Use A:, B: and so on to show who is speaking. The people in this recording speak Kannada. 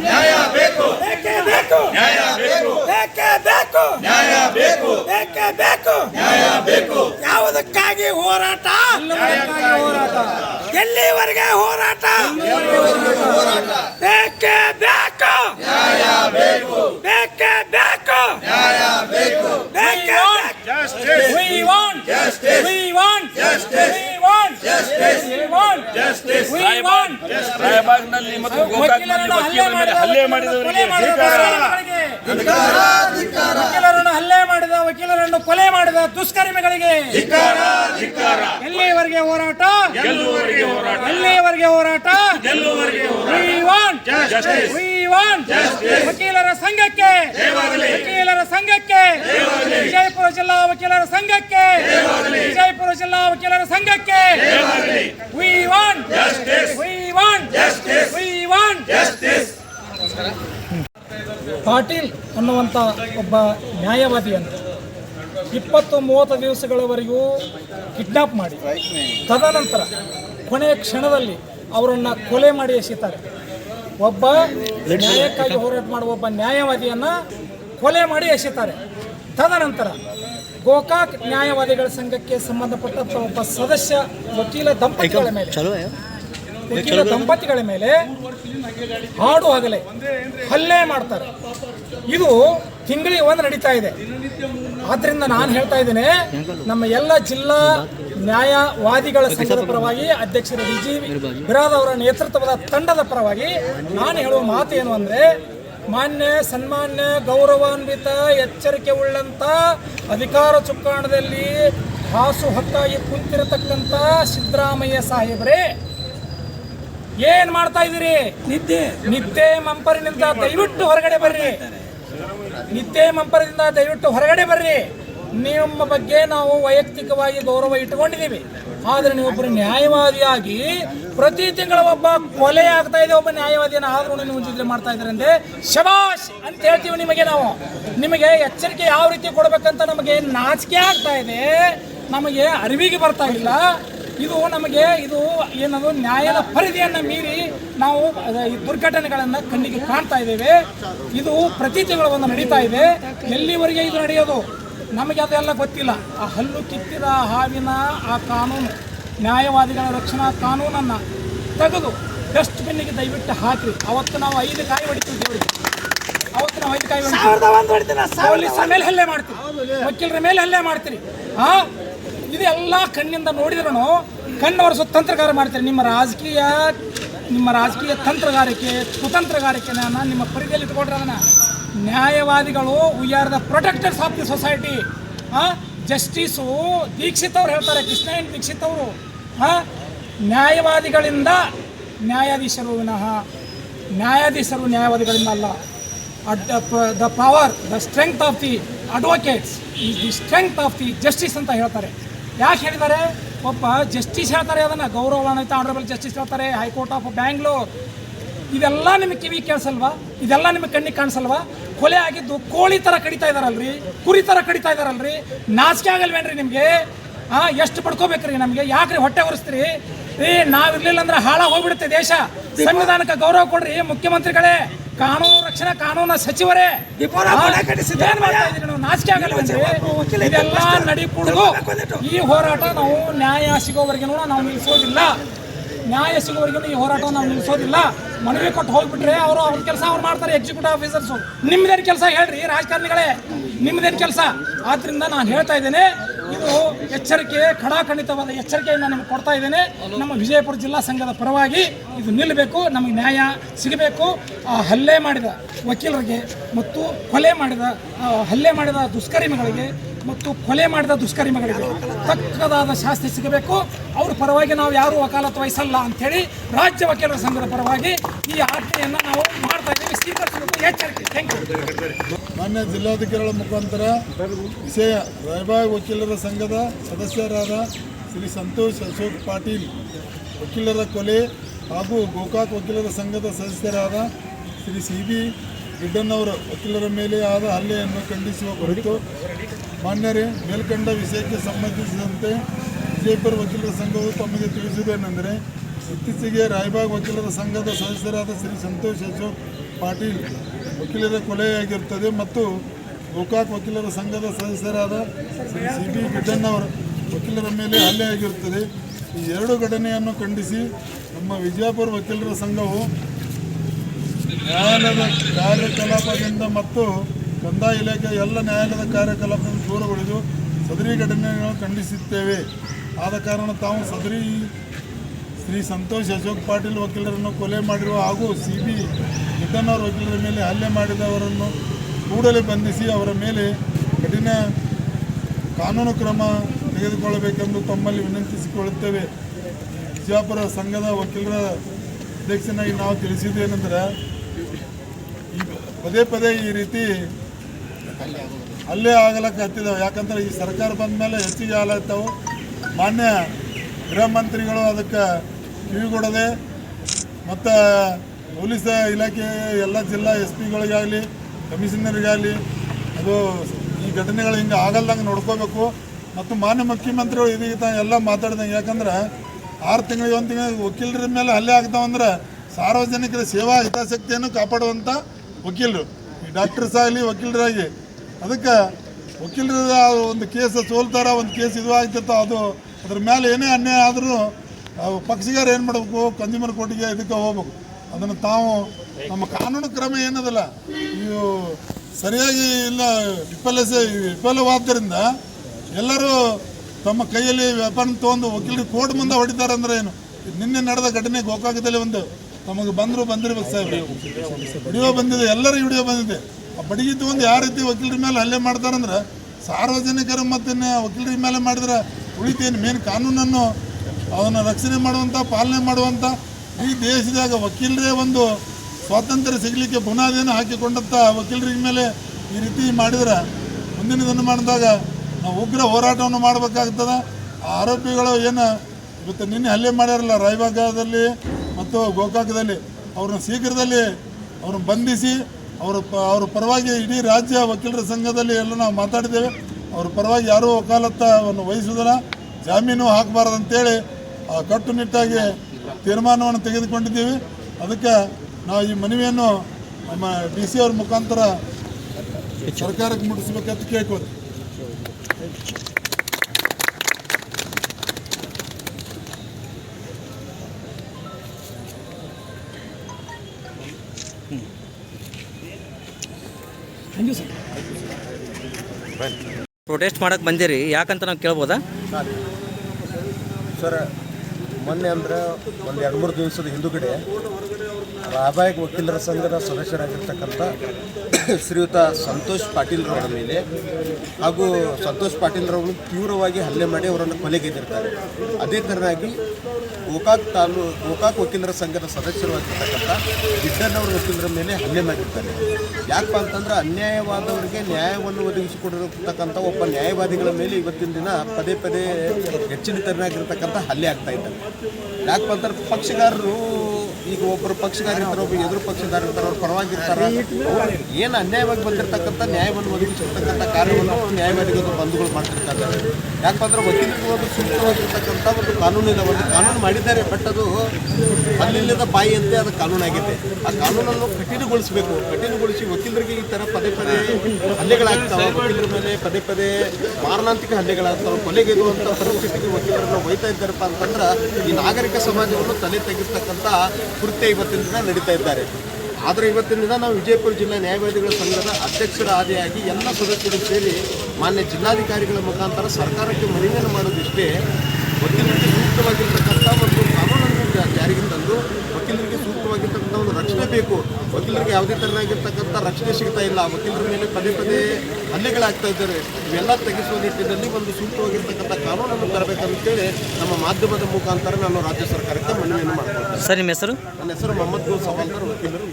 A: ನ್ಯಾಯ ಬೇಕು.
B: ಬೇಕೇ ಬೇಕು?
A: ನ್ಯಾಯ ಬೇಕು.
B: ಬೇಕೇ ಬೇಕು?
A: ನ್ಯಾಯ ಬೇಕು.
B: ಬೇಕೇ ಬೇಕು?
A: ನ್ಯಾಯ ಬೇಕು.
B: ಯಾವುದಕ್ಕಾಗಿ ಹೋರಾಟ?
C: ಹೋರಾಟ.
B: ಎಲ್ಲಿವರೆಗೆ ಹೋರಾಟ ಬೇಕೇ ಬೇಕು
A: ನ್ಯಾಯ ಬೇಕು
B: ಬೇಕೇ ಬೇಕು
A: ನ್ಯಾಯ ಬೇಕು
B: ಬೇಕೇ ಬೇಕು
C: We want
A: Justice.
C: We want
A: Justice.
C: We want
A: Justice.
C: We want
A: Justice.
C: We want
D: ರಾಯಬಾಗ್ನಲ್ಲಿ ಮತ್ತು
C: ವಕೀಲರನ್ನು
D: ಗೋಕಾಕ್ನಲ್ಲಿ
C: ಹಲ್ಲೆ
D: ವಕೀಲರ
C: ಮಾಡಿದ
D: ಮೇಲೆ ಹಲ್ಲೆ
C: ವಕೀಲರನ್ನು
D: ಮಾಡಿದವರಿಗೆ
C: ಹಲ್ಲೆ ಮಾಡಿದ ವಕೀಲರನ್ನು ಕೊಲೆ ಮಾಡಿದ ದುಷ್ಕರ್ಮಿಗಳಿಗೆ
A: ಎಲ್ಲಿವರೆಗೆ
C: ಎಲ್ಲಿಯವರೆಗೆ ಹೋರಾಟ?
D: ಎಲ್ಲಿವರೆಗೆ ಹೋರಾಟ?
C: ಎಲ್ಲಿಯವರೆಗೆ ವಕೀಲರ ಸಂಘಕ್ಕೆ. ವಕೀಲರ ಸಂಘಕ್ಕೆ. ವಿಜಯಪುರ ಜಿಲ್ಲಾ ವಕೀಲರ ಸಂಘಕ್ಕೆ. ವಿಜಯಪುರ ಜಿಲ್ಲಾ ವಕೀಲರ ಸಂಘಕ್ಕೆ. We want
E: ಪಾಟೀಲ್ ಅನ್ನುವಂಥ ಒಬ್ಬ ನ್ಯಾಯವಾದಿ ಅಂತ. ಇಪ್ಪತ್ತು ಮೂವತ್ತು ದಿವಸಗಳವರೆಗೂ ಕಿಡ್ನಾಪ್ ಮಾಡಿ. ತದನಂತರ ಕೊನೆಯ ಕ್ಷಣದಲ್ಲಿ ಅವರನ್ನು ಕೊಲೆ ಮಾಡಿ ಎಸಿತಾರೆ ಒಬ್ಬ ನ್ಯಾಯಕ್ಕಾಗಿ ಹೋರಾಟ ಮಾಡುವ ಒಬ್ಬ ನ್ಯಾಯವಾದಿಯನ್ನು ಕೊಲೆ ಮಾಡಿ ಎಸಿತಾರೆ ತದನಂತರ ಗೋಕಾಕ್ ನ್ಯಾಯವಾದಿಗಳ ಸಂಘಕ್ಕೆ ಸಂಬಂಧಪಟ್ಟಂಥ ಒಬ್ಬ ಸದಸ್ಯ ವಕೀಲ ದಂಪತಿಗಳ ಮೇಲೆ ವಕೀಲ ದಂಪತಿಗಳ ಮೇಲೆ ಹಾಡು ಹಗಲೆ ಹಲ್ಲೆ ಮಾಡ್ತಾರೆ. ಇದು ತಿಂಗಳಿಗೆ ಒಂದು ನಡೀತಾ ಇದೆ. ಆದ್ರಿಂದ ನಾನು ಹೇಳ್ತಾ ಇದ್ದೇನೆ, ನಮ್ಮ ಎಲ್ಲ ಜಿಲ್ಲಾ ನ್ಯಾಯವಾದಿಗಳ ಸಂಘದ ಪರವಾಗಿ ಅಧ್ಯಕ್ಷರ ಡಿ ಜಿ ಬಿರಾದ್ ಅವರ ನೇತೃತ್ವದ ತಂಡದ ಪರವಾಗಿ ನಾನು ಹೇಳುವ ಮಾತು ಏನು ಅಂದರೆ, ಮಾನ್ಯ, ಸನ್ಮಾನ್ಯ, ಗೌರವಾನ್ವಿತ, ಎಚ್ಚರಿಕೆ ಉಳ್ಳಂತ, ಅಧಿಕಾರ ಚುಕ್ಕಾಣದಲ್ಲಿ ಹಾಸು ಹಕ್ಕಾಗಿ ಕುಂತಿರತಕ್ಕಂಥ ಸಿದ್ದರಾಮಯ್ಯ ಸಾಹೇಬ್ರೇ ಏನ್ ಮಾಡ್ತಾ ಇದೀರಿ ನಿದ್ದೆ ನಿದ್ದೆ ಮಂಪರಿನಿಂದ ದಯವಿಟ್ಟು ಹೊರಗಡೆ ಬರ್ರಿ. ನಿದ್ದೆ ಮಂಪರದಿಂದ ದಯವಿಟ್ಟು ಹೊರಗಡೆ ಬರ್ರಿ. ನಿಮ್ಮ ಬಗ್ಗೆ ನಾವು ವೈಯಕ್ತಿಕವಾಗಿ ಗೌರವ ಇಟ್ಟುಕೊಂಡಿದ್ದೀವಿ. ಆದ್ರೆ ನೀವೊಬ್ಬರು ನ್ಯಾಯವಾದಿಯಾಗಿ ಪ್ರತಿ ತಿಂಗಳ ಒಬ್ಬ ಕೊಲೆ ಆಗ್ತಾ ಇದೆ ಒಬ್ಬ ನ್ಯಾಯವಾದಿಯನ್ನು ಆದ್ರೂ ನೀವು ಚಿತ್ರ ಮಾಡ್ತಾ ಇದ್ದಾರೆ ಅಂದ್ರೆ ಶಬಾಷ್ ಅಂತ ಹೇಳ್ತೀವಿ ನಿಮಗೆ ನಾವು. ನಿಮಗೆ ಎಚ್ಚರಿಕೆ ಯಾವ ರೀತಿ ಕೊಡಬೇಕಂತ ನಮಗೆ ನಾಚಿಕೆ ಆಗ್ತಾ ಇದೆ. ನಮಗೆ ಅರಿವಿಗೆ ಬರ್ತಾ ಇಲ್ಲ. ಇದು ನಮಗೆ ಇದು ಏನದು ನ್ಯಾಯದ ಪರಿಧಿಯನ್ನು ಮೀರಿ ನಾವು ಈ ದುರ್ಘಟನೆಗಳನ್ನು ಕಣ್ಣಿಗೆ ಕಾಣ್ತಾ ಇದ್ದೇವೆ. ಇದು ಪ್ರತಿ ತಿಂಗಳ ಒಂದು ನಡೀತಾ ಇದೆ. ಎಲ್ಲಿವರೆಗೆ ಇದು ನಡೆಯೋದು? ನಮಗೆ ಅದೆಲ್ಲ ಗೊತ್ತಿಲ್ಲ. ಆ ಹಲ್ಲು ಕಿತ್ತಿದ ಹಾವಿನ ಆ ಕಾನೂನು ನ್ಯಾಯವಾದಿಗಳ ರಕ್ಷಣಾ ಕಾನೂನನ್ನು ತೆಗೆದು ಡಸ್ಟ್ಬಿನ್ನಿಗೆ ದಯವಿಟ್ಟು ಹಾಕಿ ಅವತ್ತು ನಾವು ಐದು ಕಾಯಿ ಹೊಡಿತೀವಿ ದೇವರಿಗೆ. ಅವತ್ತು ನಾವು ಐದು ಕಾಯಿ ಹೊಡಿತೀವಿ. ಪೊಲೀಸರ ಮೇಲೆ ಹಲ್ಲೆ ಮಾಡ್ತೀವಿ. ವಕೀಲರ ಮೇಲೆ ಹಲ್ಲೆ ಮಾಡ್ತೀರಿ. ಆ ಇದೆಲ್ಲ ಕಣ್ಣಿಂದ ನೋಡಿದ್ರೂ ಕಣ್ಣು ಒರೆಸೋ ತಂತ್ರಗಾರ ಮಾಡ್ತಾರೆ. ನಿಮ್ಮ ರಾಜಕೀಯ ನಿಮ್ಮ ರಾಜಕೀಯ ತಂತ್ರಗಾರಿಕೆ, ಕುತಂತ್ರಗಾರಿಕೆನ ನಿಮ್ಮ ಪರಿಧಿಯಲ್ಲಿ ಇಟ್ಕೊಂಡ್ರೆ ಅದನ್ನು ನ್ಯಾಯವಾದಿಗಳು we are the protectors of the society justice Dixit ಅವ್ರು ಹೇಳ್ತಾರೆ, ಕೃಷ್ಣ ದೀಕ್ಷಿತ್ ಅವರು ನ್ಯಾಯವಾದಿಗಳಿಂದ ನ್ಯಾಯಾಧೀಶರು ವಿನಃ, ನ್ಯಾಯಾಧೀಶರು ನ್ಯಾಯವಾದಿಗಳಿಂದ ಅಲ್ಲ. The power the strength of the advocates is the strength of the justice ಅಂತ ಹೇಳ್ತಾರೆ. ಯಾಕೆ ಹೇಳಿದ್ದಾರೆ? ಒಬ್ಬ ಜಸ್ಟಿಸ್ ಹೇಳ್ತಾರೆ ಅದನ್ನು. ಗೌರವಾನ್ವಿತ ಆನರಬಲ್ ಜಸ್ಟಿಸ್ ಹೇಳ್ತಾರೆ. ಹೈಕೋರ್ಟ್ ಆಫ್ ಬ್ಯಾಂಗ್ಳೂರ್ ಇದೆಲ್ಲ ನಿಮಗೆ ಕಿವಿ ಕೇಳಿಸಲ್ವಾ? ಇದೆಲ್ಲ ನಿಮಗೆ ಕಣ್ಣಿಗೆ ಕಾಣಿಸಲ್ವಾ? ಕೊಲೆ ಆಗಿದ್ದು ಕೋಳಿ ಥರ ಕಡಿತಾ ಇದಾರಲ್ರಿ? ಕುರಿ ಥರ ಕಡಿತಾ ಇದಾರಲ್ರಿ? ನಾಚಿಕೆ ಆಗಲ್ವೇನ್ರಿ ನಿಮಗೆ? ಹಾಂ ಎಷ್ಟು ಪಡ್ಕೋಬೇಕ್ರಿ ನಮಗೆ? ಯಾಕ್ರಿ ಹೊಟ್ಟೆ ಒರೆಸ್ತೀರಿ? ರೀ ಇರಲಿಲ್ಲ ಅಂದ್ರೆ ಹಾಳಾಗಿ ಹೋಗ್ಬಿಡುತ್ತೆ ದೇಶ. ಸಂವಿಧಾನಕ್ಕೆ ಗೌರವ ಕೊಡ್ರಿ ಮುಖ್ಯಮಂತ್ರಿಗಳೇ. ಕಾನೂನು ರಕ್ಷಣಾ ಕಾನೂನ ಸಚಿವರೇ ನಾಚಿಕೆ
B: ಆಗಲ್ಲ
E: ಇದೆಲ್ಲ ನಡಿಕೂಡ್ದು ಈ ಹೋರಾಟ ನಾವು ನ್ಯಾಯ ಸಿಗೋವರೆಗೂ ನಾವು ನಿಲ್ಲಿಸೋದಿಲ್ಲ. ನ್ಯಾಯ ಸಿಗೋವರೆಗೂ ಈ ಹೋರಾಟ ನಾವು ನಿಲ್ಲಿಸೋದಿಲ್ಲ. ಮನವಿ ಕೊಟ್ಟು ಹೋಗ್ಬಿಟ್ರೆ ಅವರು ಅವ್ರ ಕೆಲಸ ಅವ್ರು ಮಾಡ್ತಾರೆ ಎಕ್ಸಿಕ್ಯೂಟಿವ್ ಆಫೀಸರ್ಸು ನಿಮ್ದೇನು ಕೆಲಸ ಹೇಳ್ರಿ ರಾಜಕಾರಣಿಗಳೇ. ನಿಮ್ದೇನು ಕೆಲಸ? ಆದ್ರಿಂದ ನಾನು ಹೇಳ್ತಾ ಇದ್ದೇನೆ ಇದು ಎಚ್ಚರಿಕೆ, ಖಡಾಖಂಡಿತವಾದ ಎಚ್ಚರಿಕೆಯನ್ನು ನಿಮಗೆ ಕೊಡ್ತಾ ಇದ್ದೇನೆ. ನಮ್ಮ ವಿಜಯಪುರ ಜಿಲ್ಲಾ ಸಂಘದ ಪರವಾಗಿ ಇದು ನಿಲ್ಲಬೇಕು, ನಮಗೆ ನ್ಯಾಯ ಸಿಗಬೇಕು. ಆ ಹಲ್ಲೆ ಮಾಡಿದ ವಕೀಲರಿಗೆ ಮತ್ತು ಕೊಲೆ ಮಾಡಿದ ಹಲ್ಲೆ ಮಾಡಿದ ದುಷ್ಕರ್ಮಿಗಳಿಗೆ ಮತ್ತು ಕೊಲೆ ಮಾಡಿದ ದುಷ್ಕರ್ಮಿಗಳಿಗೆ ತಕ್ಕದಾದ ಶಾಸ್ತಿ ಸಿಗಬೇಕು. ಅವ್ರ ಪರವಾಗಿ ನಾವು ಯಾರು ವಕಾಲತ್ತು ವಹಿಸಲ್ಲ ಅಂಥೇಳಿ ರಾಜ್ಯ ವಕೀಲರ ಸಂಘದ ಪರವಾಗಿ ಈ ಆಜ್ಞೆಯನ್ನು ನಾವು ಮಾಡ್ತಾ ಇದ್ದೀವಿ. ಸ್ವೀಕರಿಸಬೇಕು ಎಚ್ಚರಿಕೆ. ಥ್ಯಾಂಕ್ ಯು
F: ಮಾನ್ಯ ಜಿಲ್ಲಾಧಿಕಾರಿಗಳ ಮುಖಾಂತರ ವಿಷಯ ರಾಯಬಾಗ್ ವಕೀಲರ ಸಂಘದ ಸದಸ್ಯರಾದ ಶ್ರೀ ಸಂತೋಷ್ ಅಶೋಕ್ ಪಾಟೀಲ್ ವಕೀಲರ ಕೊಲೆ ಹಾಗೂ ಗೋಕಾಕ್ ವಕೀಲರ ಸಂಘದ ಸದಸ್ಯರಾದ ಶ್ರೀ ಸಿ ಬಿ ಗಿಡ್ಡನ್ನವರ ವಕೀಲರ ಮೇಲೆ ಆದ ಹಲ್ಲೆಯನ್ನು ಖಂಡಿಸುವ ಕುರಿತು ಮಾನ್ಯರೇ, ಮೇಲ್ಕಂಡ ವಿಷಯಕ್ಕೆ ಸಂಬಂಧಿಸಿದಂತೆ ವಿಜಯಪುರ ವಕೀಲರ ಸಂಘವು ತಮಗೆ ತಿಳಿಸುವುದೇನೆಂದರೆ ಇತ್ತೀಚೆಗೆ ರಾಯಬಾಗ್ ವಕೀಲರ ಸಂಘದ ಸದಸ್ಯರಾದ ಶ್ರೀ ಸಂತೋಷ್ ಅಶೋಕ್ ಪಾಟೀಲ್ ವಕೀಲರ ಕೊಲೆಯಾಗಿರುತ್ತದೆ ಮತ್ತು ಗೋಕಾಕ್ ವಕೀಲರ ಸಂಘದ ಸದಸ್ಯರಾದ ಸಿ ಬಿ ಗಿಡ್ಡಣ್ಣವರ ವಕೀಲರ ಮೇಲೆ ಹಲ್ಲೆ ಆಗಿರುತ್ತದೆ ಈ ಎರಡು ಘಟನೆಯನ್ನು ಖಂಡಿಸಿ ನಮ್ಮ ವಿಜಯಪುರ ವಕೀಲರ ಸಂಘವು ನ್ಯಾಯಾಲಯದ ಕಾರ್ಯಕಲಾಪದಿಂದ ಮತ್ತು ಕಂದಾಯ ಇಲಾಖೆಯ ಎಲ್ಲ ನ್ಯಾಯಾಲಯದ ಕಾರ್ಯಕಲಾಪದಿಂದ ದೂರಗೊಳಿದು ಸದರಿ ಘಟನೆಗಳನ್ನು ಖಂಡಿಸುತ್ತೇವೆ. ಆದ ಕಾರಣ ತಾವು ಸದರಿ ಶ್ರೀ ಸಂತೋಷ್ ಅಶೋಕ್ ಪಾಟೀಲ್ ವಕೀಲರನ್ನು ಕೊಲೆ ಮಾಡಿರುವ ಹಾಗೂ ಸಿ ಬಿ ಗಿಡ್ಡನ್ನವರ ವಕೀಲರ ಮೇಲೆ ಹಲ್ಲೆ ಮಾಡಿದವರನ್ನು ಕೂಡಲೇ ಬಂಧಿಸಿ ಅವರ ಮೇಲೆ ಕಠಿಣ ಕಾನೂನು ಕ್ರಮ ತೆಗೆದುಕೊಳ್ಳಬೇಕೆಂದು ತಮ್ಮಲ್ಲಿ ವಿನಂತಿಸಿಕೊಳ್ಳುತ್ತೇವೆ. ವಿಜಯಪುರ ಸಂಘದ ವಕೀಲರ ಅಧ್ಯಕ್ಷನಾಗಿ ನಾವು ತಿಳಿಸಿದ್ದೇನೆಂದರೆ ಪದೇ ಪದೇ ಈ ರೀತಿ ಹಲ್ಲೆ ಆಗಲಕ್ಕೆ ಹತ್ತಿದಾವೆ. ಯಾಕಂದ್ರೆ ಈ ಸರ್ಕಾರ ಬಂದ ಮೇಲೆ ಹೆಚ್ಚಿಗೆ ಹಾಲಾಗ್ತಾವೆ. ಮಾನ್ಯ ಗೃಹ ಮಂತ್ರಿಗಳು ಅದಕ್ಕೆ ಕಿವಿಗೊಡದೆ ಮತ್ತು ಪೊಲೀಸ್ ಇಲಾಖೆ ಎಲ್ಲ ಜಿಲ್ಲಾ ಎಸ್ ಪಿಗಳಿಗಾಗಲಿ ಕಮಿಷನರಿಗಾಗಲಿ, ಅದು ಈ ಘಟನೆಗಳು ಹಿಂಗೆ ಆಗಲ್ದಂಗೆ ನೋಡ್ಕೋಬೇಕು. ಮತ್ತು ಮಾನ್ಯ ಮುಖ್ಯಮಂತ್ರಿಗಳು ಇದೀಗ ಎಲ್ಲ ಮಾತಾಡ್ದಂಗೆ, ಯಾಕಂದ್ರೆ ಆರು ತಿಂಗಳಿಗೆ ಒಂದು ತಿಂಗಳಿಗೆ ವಕೀಲರ ಮೇಲೆ ಹಲ್ಲೆ ಆಗ್ತಾವಂದ್ರೆ ಸಾರ್ವಜನಿಕರ ಸೇವಾ ಹಿತಾಸಕ್ತಿಯನ್ನು ಕಾಪಾಡುವಂಥ ವಕೀಲರು. ಈ ಡಾಕ್ಟರ್ಸ್ ಆಗಲಿ, ವಕೀಲರಾಗಿ. ಅದಕ್ಕೆ ವಕೀಲರ ಒಂದು ಕೇಸ್ ಸೋಲ್ತಾರ, ಒಂದು ಕೇಸ್ ಇದು ಆಗ್ತಿತ್ತು, ಅದು ಅದ್ರ ಮೇಲೆ ಏನೇ ಅನ್ಯಾಯ ಆದರೂ ಪಕ್ಷಗಾರ ಏನು ಮಾಡಬೇಕು? ಕನ್ಸ್ಯೂಮರ್ ಕೋರ್ಟಿಗೆ ಇದಕ್ಕೆ ಹೋಗ್ಬೇಕು. ಅದನ್ನು ತಾವು ನಮ್ಮ ಕಾನೂನು ಕ್ರಮ ಏನದಲ್ಲ ಇವು ಸರಿಯಾಗಿ ಇಲ್ಲ ವಿಫಲ ವಿಫಲವಾದ್ದರಿಂದ ಎಲ್ಲರೂ ತಮ್ಮ ಕೈಯಲ್ಲಿ ವ್ಯಾಪಾರ ತೊಗೊಂಡು ವಕೀಲರಿಗೆ ಕೋರ್ಟ್ ಮುಂದೆ ಹೊಡಿತಾರೆ ಅಂದ್ರೆ ಏನು? ನಿನ್ನೆ ನಡೆದ ಘಟನೆ ಗೋಕಾಕದಲ್ಲಿ ಒಂದು, ತಮಗೆ ಬಂದರು ಬಂದಿರ್ಬೇಕು ಸಾಹೇಬ್ರೆ. ವಿಡಿಯೋ ಬಂದಿದೆ, ಎಲ್ಲರೂ ವಿಡಿಯೋ ಬಂದಿದೆ. ಆ ಬಡಗಿ ತೊಗೊಂಡು ಯಾವ ರೀತಿ ವಕೀಲರ ಮೇಲೆ ಹಲ್ಲೆ ಮಾಡ್ತಾರಂದ್ರೆ ಸಾರ್ವಜನಿಕರು ಮತ್ತು ವಕೀಲರ ಮೇಲೆ ಮಾಡಿದ್ರೆ ಉಳಿತೇನು? ಮೇನ್ ಕಾನೂನನ್ನು ಅದನ್ನು ರಕ್ಷಣೆ ಮಾಡುವಂಥ ಪಾಲನೆ ಮಾಡುವಂಥ ಈ ದೇಶದಾಗ ವಕೀಲರೇ ಒಂದು ಸ್ವಾತಂತ್ರ್ಯ ಸಿಗಲಿಕ್ಕೆ ಬುನಾದಿಯನ್ನು ಹಾಕಿಕೊಂಡಂಥ ವಕೀಲರಿಗೆ ಮೇಲೆ ಈ ರೀತಿ ಮಾಡಿದ್ರೆ ಮುಂದಿನ ದಿನಮಾನದಾಗ ನಾವು ಉಗ್ರ ಹೋರಾಟವನ್ನು ಮಾಡಬೇಕಾಗ್ತದೆ. ಆರೋಪಿಗಳು ಏನು, ಇವತ್ತು ನಿನ್ನೆ ಹಲ್ಲೆ ಮಾಡ್ಯಾರಲ್ಲ ರಾಯಬಾಗದಲ್ಲಿ ಮತ್ತು ಗೋಕಾಕದಲ್ಲಿ, ಅವ್ರನ್ನ ಶೀಘ್ರದಲ್ಲಿ ಅವ್ರನ್ನ ಬಂಧಿಸಿ, ಅವರು ಪ, ಅವ್ರ ಪರವಾಗಿ ಇಡೀ ರಾಜ್ಯ ವಕೀಲರ ಸಂಘದಲ್ಲಿ ಎಲ್ಲ ನಾವು ಮಾತಾಡಿದ್ದೇವೆ. ಅವ್ರ ಪರವಾಗಿ ಯಾರೂ ವಕಾಲತ್ತವನ್ನು ವಹಿಸೋದಿಲ್ಲ ಜಾಮೀನು ಹಾಕಬಾರ್ದು ಅಂತೇಳಿ ಆ ಕಟ್ಟುನಿಟ್ಟಾಗಿ ತೀರ್ಮಾನವನ್ನು ತೆಗೆದುಕೊಂಡಿದ್ದೀವಿ. ಅದಕ್ಕೆ ನಾವು ಈ ಮನವಿಯನ್ನು ನಮ್ಮ ಡಿ ಸಿ ಅವ್ರ ಮುಖಾಂತರ ಸರ್ಕಾರಕ್ಕೆ ಮುಟ್ಟಿಸ್ಬೇಕಂತ
E: ಕೇಳ್ಕೋದು
G: ಪ್ರೊಟೆಸ್ಟ್ ಮಾಡಕ್ಕೆ ಬಂದಿರಿ. ಯಾಕಂತ ನಾವು ಕೇಳ್ಬೋದಾ?
H: ಸರ್ ಮೊನ್ನೆ ಅಂದ್ರೆ ಒಂದು ಎರಡು ಮೂರು ದಿವಸದ ಹಿಂದುಗಡೆ ರಾಬಾಯಕ್ ವಕೀಲರ ಸಂಘದ ಸದಸ್ಯರಾಗಿರ್ತಕ್ಕಂಥ ಶ್ರೀಯುತ ಸಂತೋಷ್ ಪಾಟೀಲ್ರವರ ಮೇಲೆ ಹಾಗೂ ಸಂತೋಷ್ ಪಾಟೀಲ್ರವರು ತೀವ್ರವಾಗಿ ಹಲ್ಲೆ ಮಾಡಿ ಅವರನ್ನು ಕೊಲೆಗೈದಿರ್ತಾರೆ. ಅದೇ ಥರನಾಗಿ ಗೋಕಾಕ್ ತಾಲೂ, ಗೋಕಾಕ್ ವಕೀಲರ ಸಂಘದ ಸದಸ್ಯರು ಆಗಿರ್ತಕ್ಕಂಥ ಗಿಡ್ಡನ್ನವರ ವಕೀಲರ ಮೇಲೆ ಹಲ್ಲೆ ಮಾಡಿರ್ತಾರೆ ಯಾಕಪ್ಪ ಅಂತಂದ್ರೆ ಅನ್ಯಾಯವಾದವರಿಗೆ ನ್ಯಾಯವನ್ನು ಒದಗಿಸಿಕೊಡಿರತಕ್ಕಂಥ ಒಬ್ಬ ನ್ಯಾಯವಾದಿಗಳ ಮೇಲೆ ಇವತ್ತಿನ ದಿನ ಪದೇ ಪದೇ ಹೆಚ್ಚಿನ ತೆರನಾಗಿರ್ತಕ್ಕಂಥ ಹಲ್ಲೆ ಆಗ್ತಾ ಇದ್ದಾರೆ ಯಾಕಪ್ಪ ಅಂತಂದ್ರೆ ಪಕ್ಷಗಾರರು ಈಗ ಒಬ್ಬರು ಪಕ್ಷಕಾರಿರ್ತಾರೆ ಒಬ್ಬ ಎದುರು ಪಕ್ಷಗಾರ ಅವ್ರು ಪರವಾಗಿರ್ತಾರೆ. ಏನು ಅನ್ಯಾಯವಾಗಿ ಬಂದಿರತಕ್ಕಂಥ ನ್ಯಾಯವನ್ನು ಒದಗಿಸಿರ್ತಕ್ಕಂಥ ಕಾರ್ಯವನ್ನು ನ್ಯಾಯವಾದಿಗಳು ಬಂಧುಗಳು ಮಾಡ್ತಿರ್ತಾರೆ. ಯಾಕಂದ್ರೆ ವಕೀಲರು ಒಂದು ಸೂಕ್ತವಾಗಿರ್ತಕ್ಕಂಥ ಒಂದು ಕಾನೂನಿನ ಒಂದು ಕಾನೂನು ಮಾಡಿದ್ದಾರೆ ಬಟ್ ಅದು ಅಲ್ಲಿಲ್ಲದ ಬಾಯಿಯಂತೆ ಅದು ಕಾನೂನಾಗಿದೆ. ಆ ಕಾನೂನನ್ನು ಕಠಿಣಗೊಳಿಸಬೇಕು. ಕಠಿಣಗೊಳಿಸಿ ವಕೀಲರಿಗೆ ಈ ಥರ ಪದೇ ಪದೇ ಹಲ್ಲೆಗಳಾಗ್ತಾವೆ. ವಕೀಲರ ಮೇಲೆ ಪದೇ ಪದೇ ಮಾರಣಾಂತಿಕ ಹಲ್ಲೆಗಳಾಗ್ತಾವೆ. ಕೊಲೆಗೆದುವಂಥ ಪರಿಸ್ಥಿತಿಗೆ ವಕೀಲರನ್ನು ಒಯ್ತಾ ಇದ್ದಾರಪ್ಪ ಅಂತಂದ್ರೆ ಈ ನಾಗರಿಕ ಸಮಾಜವನ್ನು ತಲೆ ತೆಗಿರ್ತಕ್ಕಂಥ ಕೃತ್ಯ ಇವತ್ತಿನ ದಿನ ನಡೀತಾ ಇದ್ದಾರೆ. ಆದರೆ ಇವತ್ತಿನ ದಿನ ನಾವು ವಿಜಯಪುರ ಜಿಲ್ಲಾ ನ್ಯಾಯವಾದಿಗಳ ಸಂಘದ ಅಧ್ಯಕ್ಷರ ಆದಿಯಾಗಿ ಎಲ್ಲ ಸದಸ್ಯರು ಸೇರಿ ಮಾನ್ಯ ಜಿಲ್ಲಾಧಿಕಾರಿಗಳ ಮುಖಾಂತರ ಸರ್ಕಾರಕ್ಕೆ ಮನವಿಯನ್ನು ಮಾಡೋದಿಷ್ಟೇ ವಕೀಲರಿಗೆ ಸೂಕ್ತವಾಗಿರ್ತಕ್ಕಂಥ ಒಂದು ಕಾನೂನನ್ನು ಜಾರಿಗೆ ತಂದು ವಕೀಲರಿಗೆ ಸೂಕ್ತವಾಗಿರ್ತಕ್ಕಂಥ ಒಂದು ರಕ್ಷಣೆ ಬೇಕು. ವಕೀಲರಿಗೆ ಯಾವುದೇ ಥರನಾಗಿರ್ತಕ್ಕಂಥ ರಕ್ಷಣೆ ಸಿಗ್ತಾ ಇಲ್ಲ. ವಕೀಲರ ಮೇಲೆ ಪದೇ ಪದೇ ಹಲ್ಲೆಗಳಾಗ್ತಾ ಇದ್ದಾರೆ. ಇವೆಲ್ಲ ತೆಗೆಸುವ ನಿಟ್ಟಿನಲ್ಲಿ ಒಂದು ಸೂಕ್ತವಾಗಿರ್ತಕ್ಕಂಥ ಕಾನೂನನ್ನು ತರಬೇಕಂತೇಳಿ ನಮ್ಮ ಮಾಧ್ಯಮದ ಮುಖಾಂತರ ನಾನು ರಾಜ್ಯ ಸರ್ಕಾರಕ್ಕೆ ಮನವಿಯನ್ನು ಮಾಡ್ಕೊಳ್ತೇನೆ.
G: ಸರ್ ನಿಮ್ಮ ಹೆಸರು?
H: ನನ್ನ ಹೆಸರು ಮೊಹಮ್ಮದ್ ಗೌಲ್ ಸವಾಲ್ಕರ್ ವಕೀಲರು.